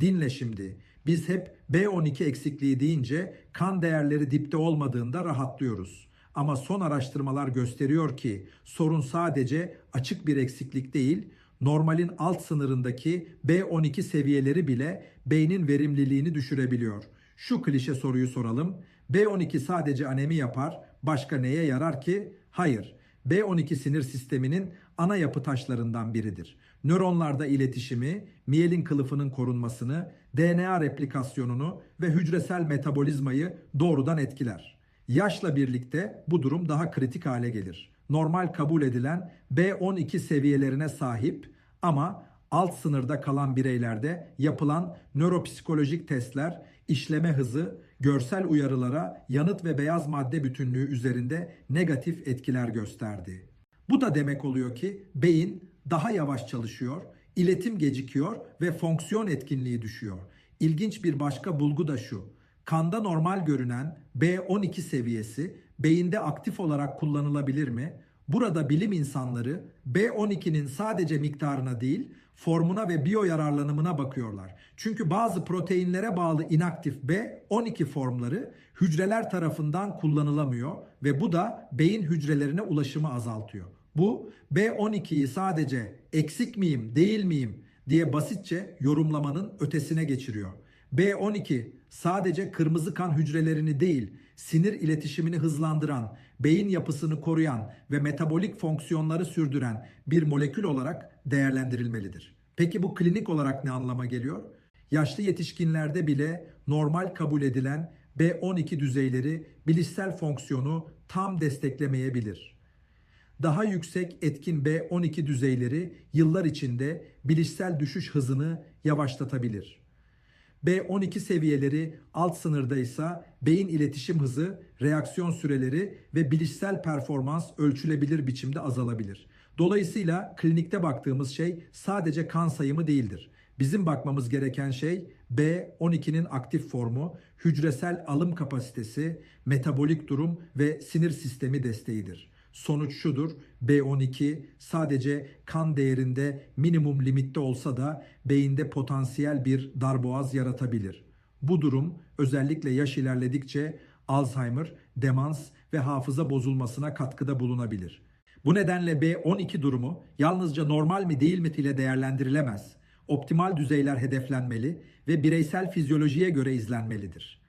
Dinle şimdi. Biz hep B12 eksikliği deyince kan değerleri dipte olmadığında rahatlıyoruz. Ama son araştırmalar gösteriyor ki sorun sadece açık bir eksiklik değil, normalin alt sınırındaki B12 seviyeleri bile beynin verimliliğini düşürebiliyor. Şu klişe soruyu soralım. B12 sadece anemi yapar, başka neye yarar ki? Hayır. B12 sinir sisteminin ana yapı taşlarından biridir. Nöronlarda iletişimi, miyelin kılıfının korunmasını, DNA replikasyonunu ve hücresel metabolizmayı doğrudan etkiler. Yaşla birlikte bu durum daha kritik hale gelir. Normal kabul edilen B12 seviyelerine sahip ama alt sınırda kalan bireylerde yapılan nöropsikolojik testler işleme hızı, görsel uyarılara, yanıt ve beyaz madde bütünlüğü üzerinde negatif etkiler gösterdi. Bu da demek oluyor ki beyin daha yavaş çalışıyor, iletim gecikiyor ve fonksiyon etkinliği düşüyor. İlginç bir başka bulgu da şu. Kanda normal görünen B12 seviyesi beyinde aktif olarak kullanılabilir mi? Burada bilim insanları B12'nin sadece miktarına değil, formuna ve biyo yararlanımına bakıyorlar. Çünkü bazı proteinlere bağlı inaktif B12 formları hücreler tarafından kullanılamıyor ve bu da beyin hücrelerine ulaşımı azaltıyor. Bu B12'yi sadece eksik miyim, değil miyim diye basitçe yorumlamanın ötesine geçiriyor. B12 sadece kırmızı kan hücrelerini değil, sinir iletişimini hızlandıran, beyin yapısını koruyan ve metabolik fonksiyonları sürdüren bir molekül olarak değerlendirilmelidir. Peki bu klinik olarak ne anlama geliyor? Yaşlı yetişkinlerde bile normal kabul edilen B12 düzeyleri bilişsel fonksiyonu tam desteklemeyebilir. Daha yüksek etkin B12 düzeyleri yıllar içinde bilişsel düşüş hızını yavaşlatabilir. B12 seviyeleri alt sınırdaysa beyin iletişim hızı, reaksiyon süreleri ve bilişsel performans ölçülebilir biçimde azalabilir. Dolayısıyla klinikte baktığımız şey sadece kan sayımı değildir. Bizim bakmamız gereken şey B12'nin aktif formu, hücresel alım kapasitesi, metabolik durum ve sinir sistemi desteğidir. Sonuç şudur. B12 sadece kan değerinde minimum limitte olsa da beyinde potansiyel bir darboğaz yaratabilir. Bu durum özellikle yaş ilerledikçe Alzheimer, demans ve hafıza bozulmasına katkıda bulunabilir. Bu nedenle B12 durumu yalnızca normal mi değil mi ile değerlendirilemez. Optimal düzeyler hedeflenmeli ve bireysel fizyolojiye göre izlenmelidir.